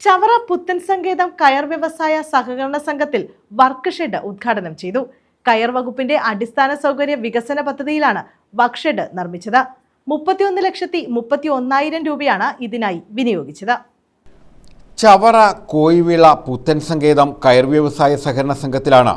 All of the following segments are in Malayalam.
ചവറ പുത്തൻ സങ്കേതം കയർ വ്യവസായ സഹകരണ സംഘത്തിൽ വർക്ക് ഷെഡ് ഉദ്ഘാടനം ചെയ്തു. കയർ വകുപ്പിന്റെ അടിസ്ഥാന സൗകര്യ വികസന പദ്ധതിയിലാണ് വർക്ക് ഷെഡ് നിർമ്മിച്ചത്. മുപ്പത്തിയൊന്ന് ലക്ഷത്തി മുപ്പത്തി ഒന്നായിരം രൂപയാണ് ഇതിനായി വിനിയോഗിച്ചത്. ചവറ കോയിവിള പുത്തൻ സങ്കേതം കയർ വ്യവസായ സഹകരണ സംഘത്തിലാണ്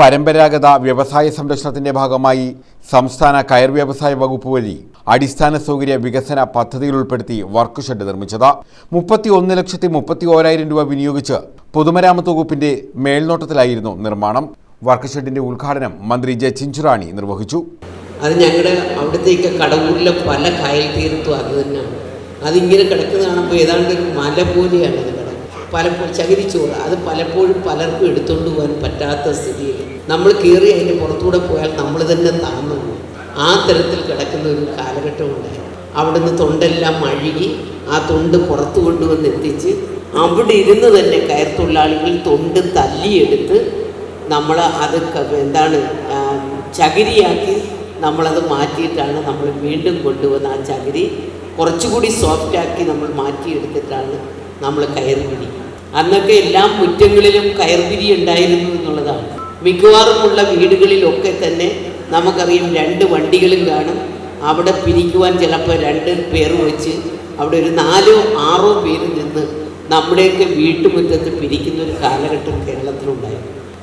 പരമ്പരാഗത വ്യവസായ സംരക്ഷണത്തിന്റെ ഭാഗമായി സംസ്ഥാന കയർ വ്യവസായ വകുപ്പ് വഴി അടിസ്ഥാന സൗകര്യ വികസന പദ്ധതിയിൽ ഉൾപ്പെടുത്തി വർക്ക് ഷെഡ് നിർമ്മിച്ചത്. മുപ്പത്തി ഒന്ന് ലക്ഷത്തി മുപ്പത്തി ഓരായിരം രൂപ വിനിയോഗിച്ച് പൊതുമരാമത്ത് വകുപ്പിന്റെ മേൽനോട്ടത്തിലായിരുന്നു നിർമ്മാണം. വർക്ക് ഷെഡിന്റെ ഉദ്ഘാടനം മന്ത്രി ജെ ചിഞ്ചുറാണി നിർവഹിച്ചു. അത് ഞങ്ങളുടെ അവിടത്തേക്ക് കടവൂരിലെ പല കായൽ തീരത്തും അത് തന്നെയാണ്. അതിങ്ങനെ കിടക്കുന്ന കാണുമ്പോൾ ഏതാണ്ട് മല പോലെയാണ് അത് പലപ്പോഴും ചകിരിച്ചോറ് അത് പലപ്പോഴും പലർക്കും എടുത്തുകൊണ്ട് പോകാൻ പറ്റാത്ത സ്ഥിതിയിൽ. നമ്മൾ കയറി അതിന്റെ പുറത്തൂടെ പോയാൽ നമ്മൾ തന്നെ പോകും. ആ തരത്തിൽ കിടക്കുന്ന ഒരു കാലഘട്ടം ഉണ്ടായിരുന്നു. അവിടുന്ന് തൊണ്ടെല്ലാം അഴുകി ആ തൊണ്ട് പുറത്തു കൊണ്ടുവന്ന് എത്തിച്ച് അവിടെ ഇരുന്ന് തന്നെ കയർ തൊഴിലാളികൾ തൊണ്ട് തല്ലിയെടുത്ത് നമ്മൾ അത് എന്താണ് ചകിരിയാക്കി നമ്മളത് മാറ്റിയിട്ടാണ് നമ്മൾ വീണ്ടും കൊണ്ടുവന്ന ആ ചകിരി കുറച്ചുകൂടി സോഫ്റ്റാക്കി നമ്മൾ മാറ്റിയെടുത്തിട്ടാണ് നമ്മൾ കയർപിരി അന്നൊക്കെ എല്ലാ മുറ്റങ്ങളിലും കയർപിരി ഉണ്ടായിരുന്നു എന്നുള്ളതാണ്. മിക്കവാറുമുള്ള വീടുകളിലൊക്കെ തന്നെ നമുക്കറിയാം രണ്ട് വണ്ടികളും കാണും. അവിടെ പിരിക്കുവാൻ ചിലപ്പോൾ രണ്ട് പേർ വെച്ച് അവിടെ ഒരു നാലോ ആറോ പേര് നിന്ന് നമ്മുടെയൊക്കെ വീട്ടുമുറ്റത്ത് പിരിക്കുന്ന ഒരു കാലഘട്ടം കേരളത്തിലുണ്ടായി.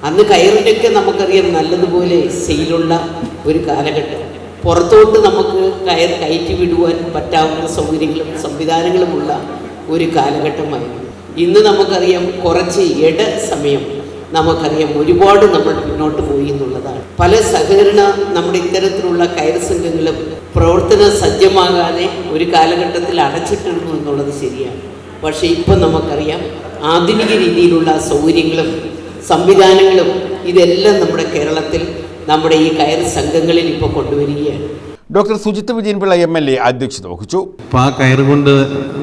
അന്ന് കയറിന്റെയൊക്കെ നമുക്കറിയാം നല്ലതുപോലെ സെയിലുള്ള ഒരു കാലഘട്ടം. പുറത്തോട്ട് നമുക്ക് കയർ കയറ്റി വിടുവാൻ പറ്റാവുന്ന സൗകര്യങ്ങളും സംവിധാനങ്ങളുമുള്ള ഒരു കാലഘട്ടമായിരുന്നു. ഇന്ന് നമുക്കറിയാം കുറച്ച് ഇട സമയം നമുക്കറിയാം ഒരുപാട് നമ്മൾ മുന്നോട്ട് പോയി എന്നുള്ളതാണ്. പല സഹകരണ നമ്മുടെ ഇത്തരത്തിലുള്ള കയർ സംഘങ്ങളും പ്രവർത്തന സജ്ജമാകാതെ ഒരു കാലഘട്ടത്തിൽ അടച്ചിട്ടിരുന്നു എന്നുള്ളത് ശരിയാണ്. പക്ഷേ ഇപ്പം നമുക്കറിയാം ആധുനിക രീതിയിലുള്ള സൗകര്യങ്ങളും സംവിധാനങ്ങളും ഇതെല്ലാം നമ്മുടെ കേരളത്തിൽ നമ്മുടെ ഈ കയർ സംഘങ്ങളിൽ ഇപ്പോൾ കൊണ്ടുവരികയാണ്. Doctor Sujith Vijayanpillai M L A അധ്യക്ഷത വഹിച്ചു. അപ്പോൾ ആ കയറുകൊണ്ട്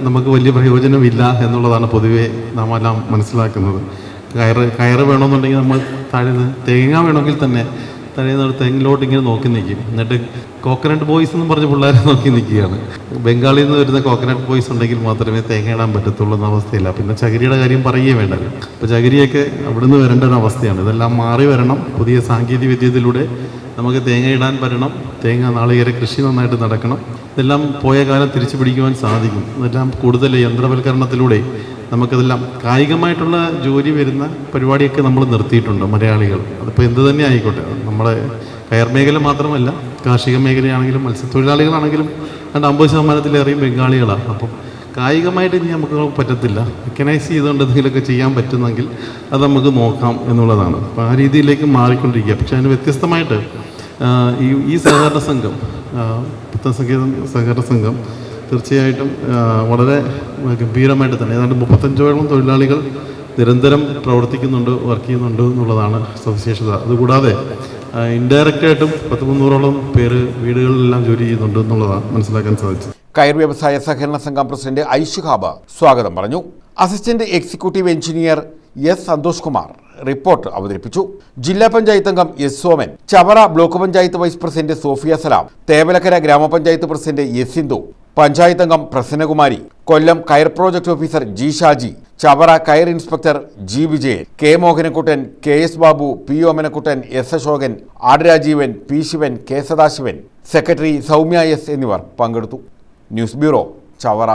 നമുക്ക് വലിയ പ്രയോജനമില്ല എന്നുള്ളതാണ് പൊതുവേ നാം എല്ലാം മനസ്സിലാക്കുന്നത്. കയറ് കയറ് വേണമെന്നുണ്ടെങ്കിൽ നമ്മൾ താഴെ തേങ്ങ വേണമെങ്കിൽ തന്നെ താഴെ നിന്ന് തെങ്ങിലോട്ട് ഇങ്ങനെ നോക്കി നിൽക്കും. എന്നിട്ട് കോക്കനട്ട് ബോയ്സ് എന്ന് പറഞ്ഞ പിള്ളേരെ നോക്കി നിൽക്കുകയാണ്. ബംഗാളിൽ നിന്ന് വരുന്ന കോക്കനട്ട് ബോയ്സ് ഉണ്ടെങ്കിൽ മാത്രമേ തേങ്ങ ഇടാൻ പറ്റത്തുള്ളൂ എന്ന അവസ്ഥയില്ല പിന്നെ ചകിരിയുടെ കാര്യം പറയുകയും വേണ്ട. അപ്പോൾ ചകിരിയൊക്കെ അവിടുന്ന് വരേണ്ട ഒരു അവസ്ഥയാണ്. ഇതെല്ലാം മാറി വരണം. പുതിയ സാങ്കേതിക വിദ്യയിലൂടെ നമുക്ക് തേങ്ങ ഇടാൻ വരണം. തേങ്ങ നാളികേര കൃഷി നന്നായിട്ട് നടക്കണം. ഇതെല്ലാം പോയ കാലം തിരിച്ചു പിടിക്കുവാൻ സാധിക്കും. ഇതെല്ലാം കൂടുതൽ യന്ത്രവൽക്കരണത്തിലൂടെ നമുക്കതെല്ലാം കായികമായിട്ടുള്ള ജോലി വരുന്ന പരിപാടിയൊക്കെ നമ്മൾ നിർത്തിയിട്ടുണ്ട് മലയാളികൾ. അതിപ്പോൾ എന്ത് തന്നെ ആയിക്കോട്ടെ. നമ്മുടെ കയർ മേഖല മാത്രമല്ല കാർഷിക മേഖലയാണെങ്കിലും മത്സ്യത്തൊഴിലാളികളാണെങ്കിലും രണ്ട് അമ്പത് ശതമാനത്തിലേറെയും ബംഗാളികളാണ്. അപ്പം കായികമായിട്ട് ഇനി നമുക്ക് പറ്റത്തില്ല. മെക്കനൈസ് ചെയ്തുകൊണ്ട് എന്തെങ്കിലുമൊക്കെ ചെയ്യാൻ പറ്റുന്നെങ്കിൽ അത് നമുക്ക് നോക്കാം എന്നുള്ളതാണ്. അപ്പോൾ ആ രീതിയിലേക്ക് മാറിക്കൊണ്ടിരിക്കുക. പക്ഷേ അതിന് വ്യത്യസ്തമായിട്ട് ഈ ഈ സഹകരണ സംഘം പുത്തൻ സംഗീത സഹകരണ സംഘം തീർച്ചയായിട്ടും വളരെ ഗംഭീരമായിട്ട് തന്നെ ഏതാണ്ട് മുപ്പത്തഞ്ചോളം തൊഴിലാളികൾ നിരന്തരം പ്രവർത്തിക്കുന്നുണ്ട് വർക്ക് ചെയ്യുന്നുണ്ട് എന്നുള്ളതാണ് സവിശേഷത. അതുകൂടാതെ ഇൻഡയറക്റ്റായിട്ടും പത്ത് മുന്നൂറോളം പേര് വീടുകളിലെല്ലാം ജോലി ചെയ്യുന്നുണ്ട് എന്നുള്ളതാണ് മനസ്സിലാക്കാൻ സാധിച്ചത്. കയർ വ്യവസായ സഹകരണ സംഘം പ്രസിഡന്റ് ഐഷുഖാബ് സ്വാഗതം പറഞ്ഞു. Assistant executive engineer S Santhosh Kumar. Report അവതരിപ്പിച്ചു. ജില്ലാ പഞ്ചായത്ത് അംഗം S Soman Chavara block panchayat vice president Sophia Salam Thevalakkara ഗ്രാമപഞ്ചായത്ത് പ്രസിഡന്റ് എസ് സിന്ധു പഞ്ചായത്ത് അംഗം പ്രസന്നകുമാരി കൊല്ലം കയർ project officer G Shaji Chavara കയർ inspector G Vijayan K Mohanakuttan K S Babu P Omanakuttan S Ashokan R Rajeevan P Shivan K Sadashivan secretary Soumya S എന്നിവർ പങ്കെടുത്തു. News bureau Chavara.